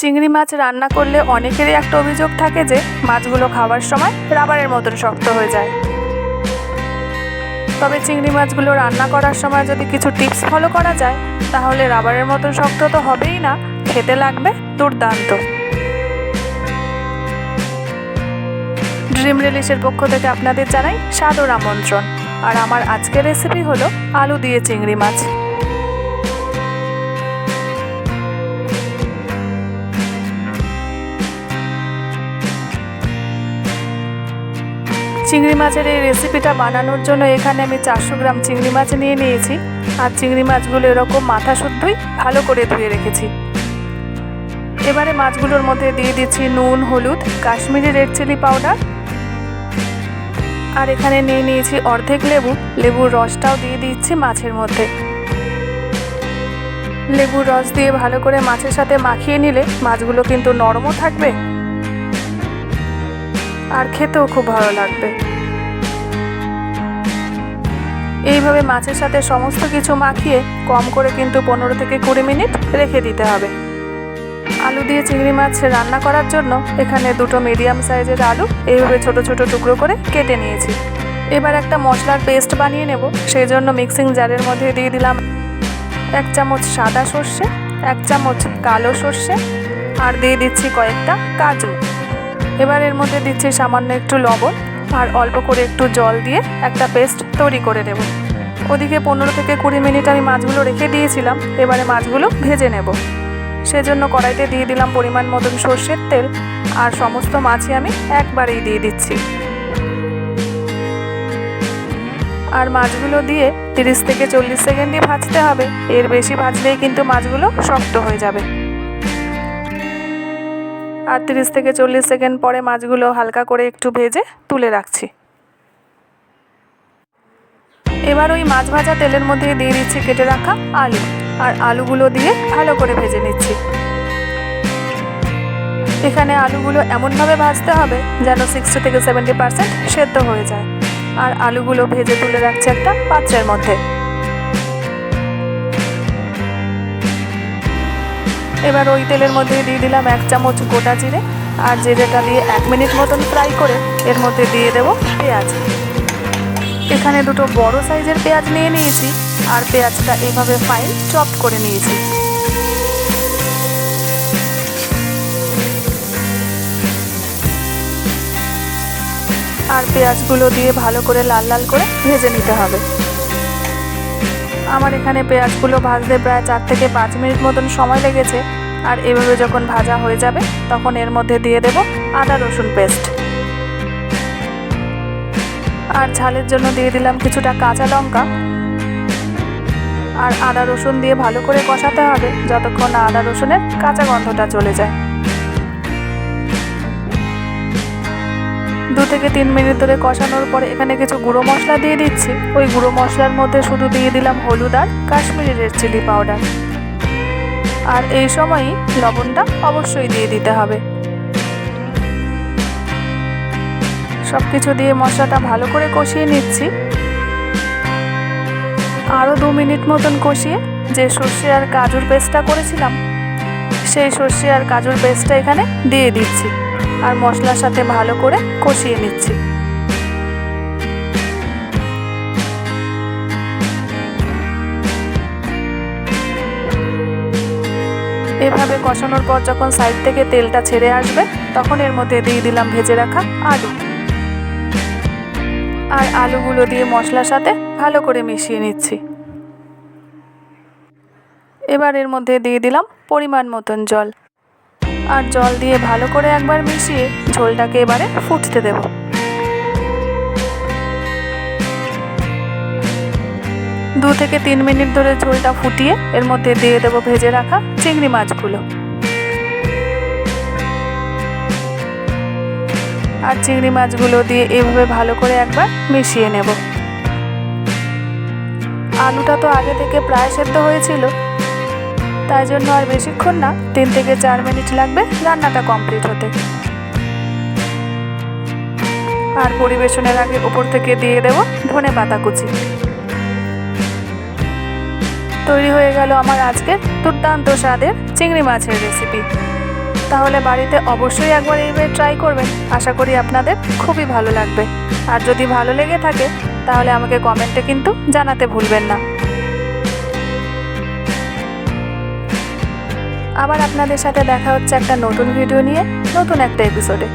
চিংড়ি মাছ রান্না করলে অনেকেরই একটা অভিযোগ থাকে যে মাছগুলো খাওয়ার সময় রাবারের মতন শক্ত হয়ে যায়। তবে চিংড়ি মাছগুলো রান্না করার সময় যদি কিছু টিপস ফলো করা যায়, তাহলে রাবারের মতন শক্ত তো হবেই না, খেতে লাগবে দুর্দান্ত। ড্রিম রিলিশের পক্ষ থেকে আপনাদের জানাই সাদর আমন্ত্রণ। আর আমার আজকের রেসিপি হলো আলু দিয়ে চিংড়ি মাছ। চিংড়ি মাছের এই রেসিপিটা বানানোর জন্য এখানে আমি চারশো গ্রাম চিংড়ি মাছ নিয়ে নিয়েছি। আর চিংড়ি মাছগুলো এরকম মাথা শুদ্ধই ভালো করে ধুয়ে রেখেছি। এবারে মাছগুলোর মধ্যে দিয়ে দিচ্ছি নুন, হলুদ, কাশ্মীরি রেড চিলি পাউডার। আর এখানে নিয়ে নিয়েছি অর্ধেক লেবু। লেবুর রসটাও দিয়ে দিচ্ছি মাছের মধ্যে। লেবুর রস দিয়ে ভালো করে মাছের সাথে মাখিয়ে নিলে মাছগুলো কিন্তু নরমও থাকবে আর খেতেও খুব ভালো লাগবে। এইভাবে মাছের সাথে সমস্ত কিছু মাখিয়ে কম করে কিন্তু পনেরো থেকে কুড়ি মিনিট রেখে দিতে হবে। আলু দিয়ে চিংড়ি মাছ রান্না করার জন্য এখানে দুটো মিডিয়াম সাইজের আলু এইভাবে ছোট ছোট টুকরো করে কেটে নিয়েছি। এবার একটা মশলার পেস্ট বানিয়ে নেব সেই জন্য মিক্সিং জারের মধ্যে দিয়ে দিলাম এক চামচ সাদা সর্ষে, এক চামচ কালো সর্ষে, আর দিয়ে দিচ্ছি কয়েকটা কাজু। এবার এর মধ্যে দিচ্ছি সামান্য একটু লবণ আর অল্প করে একটু জল দিয়ে একটা পেস্ট তৈরি করে নেব। ওদিকে পনেরো থেকে কুড়ি মিনিট আমি মাছগুলো রেখে দিয়েছিলাম, এবারে মাছগুলো ভেজে নেব। সেজন্য কড়াইতে দিয়ে দিলাম পরিমাণ মতন সর্ষের তেল আর সমস্ত মাছই আমি একবারেই দিয়ে দিচ্ছি। আর মাছগুলো দিয়ে তিরিশ থেকে চল্লিশ সেকেন্ডই ভাজতে হবে, এর বেশি ভাজলেই কিন্তু মাছগুলো শক্ত হয়ে যাবে। আর তিরিশ থেকে চল্লিশ সেকেন্ড পরে মাছগুলো হালকা করে একটু ভেজে তুলে রাখছি। এবার ওই মাছ ভাজা তেলের মধ্যে দিয়ে দিচ্ছি কেটে রাখা আলু। আর আলুগুলো দিয়ে ভালো করে ভেজে নিচ্ছি। এখানে আলুগুলো এমনভাবে ভাজতে হবে যেন সিক্সটি থেকে সেভেন্টি পার্সেন্ট সেদ্ধ হয়ে যায়। আর আলুগুলো ভেজে তুলে রাখছি একটা পাত্রের মধ্যে। এবার ওই তেলের মধ্যে দিয়ে দিলাম এক চামচ গোটা জিরে আর জিরেটা দিয়ে এক মিনিট মতন ফ্রাই করে এর মধ্যে দিয়ে দেব পেঁয়াজ। এখানে দুটো বড় সাইজের পেঁয়াজ নিয়ে নিয়েছি আর পেঁয়াজটা এভাবে ফাইন চপ করে নিয়েছি। আর পেঁয়াজগুলো দিয়ে ভালো করে লাল লাল করে ভেজে নিতে হবে। আমার এখানে পেঁয়াজগুলো ভাজতে প্রায় চার থেকে পাঁচ মিনিট মতন সময় লেগেছে। আর এভাবে যখন ভাজা হয়ে যাবে, তখন এর মধ্যে দিয়ে দেব আদা রসুন পেস্ট। আর ঝালের জন্য দিয়ে দিলাম কিছুটা কাঁচা লঙ্কা। আর আদা রসুন দিয়ে ভালো করে কষাতে হবে, যতক্ষণ আদা রসুনের কাঁচা গন্ধটা চলে যায়। দু থেকে তিন মিনিট ধরে কষানোর পরে এখানে কিছু গুঁড়ো মশলা দিয়ে দিচ্ছি। ওই গুঁড়ো মশলার মধ্যে শুধু দিয়ে দিলাম হলুদ আর কাশ্মীরি রেড চিলি পাউডার। আর এই সময়ই লবণটা অবশ্যই দিয়ে দিতে হবে। সব কিছু দিয়ে মশলাটা ভালো করে কষিয়ে নিচ্ছি। আরও দু মিনিট মতন কষিয়ে যে সর্ষে আর কাজুর পেস্টটা করেছিলাম, সেই সর্ষে আর কাজুর পেস্টটা এখানে দিয়ে দিচ্ছি। আর মশলার সাথে ভালো করে কষিয়ে নিচ্ছি। এভাবে কষানোর পর যখন সাইড থেকে তেলটা ছেড়ে আসবে, তখন এর মধ্যে দিয়ে দিলাম ভেজে রাখা আলু। আর আলুগুলো দিয়ে মশলার সাথে ভালো করে মিশিয়ে নিচ্ছি। এবার এর মধ্যে দিয়ে দিলাম পরিমাণ মতন জল। আর জল দিয়ে ভালো করে একবার মিশিয়ে ঝোলটাকে এবারে ফুটতে দেব। দু থেকে তিন মিনিট ধরে ঝোলটা ফুটিয়ে এর মধ্যে দিয়ে দেবো ভেজে রাখা চিংড়ি মাছগুলো। আর চিংড়ি মাছগুলো দিয়ে এভাবে ভালো করে একবার মিশিয়ে নেব। আলুটা তো আগে থেকে প্রায় সেদ্ধ হয়েছিল। তাই জন্য আর বেশিক্ষণ না, তিন থেকে চার মিনিট লাগবে রান্নাটা কমপ্লিট হতে। আর পরিবেশনের আগে উপর থেকে দিয়ে দেব ধনে পাতা কুচি। তৈরি হয়ে গেল আমার আজকের দুর্দান্ত স্বাদের চিংড়ি মাছের রেসিপি। তাহলে বাড়িতে অবশ্যই একবার এইভাবে ট্রাই করবেন, আশা করি আপনাদের খুবই ভালো লাগবে। আর যদি ভালো লেগে থাকে, তাহলে আমাকে কমেন্টে কিন্তু জানাতে ভুলবেন না। আবার আপনাদের সাথে দেখা হচ্ছে একটা নতুন ভিডিও নিয়ে নতুন একটা এপিসোডে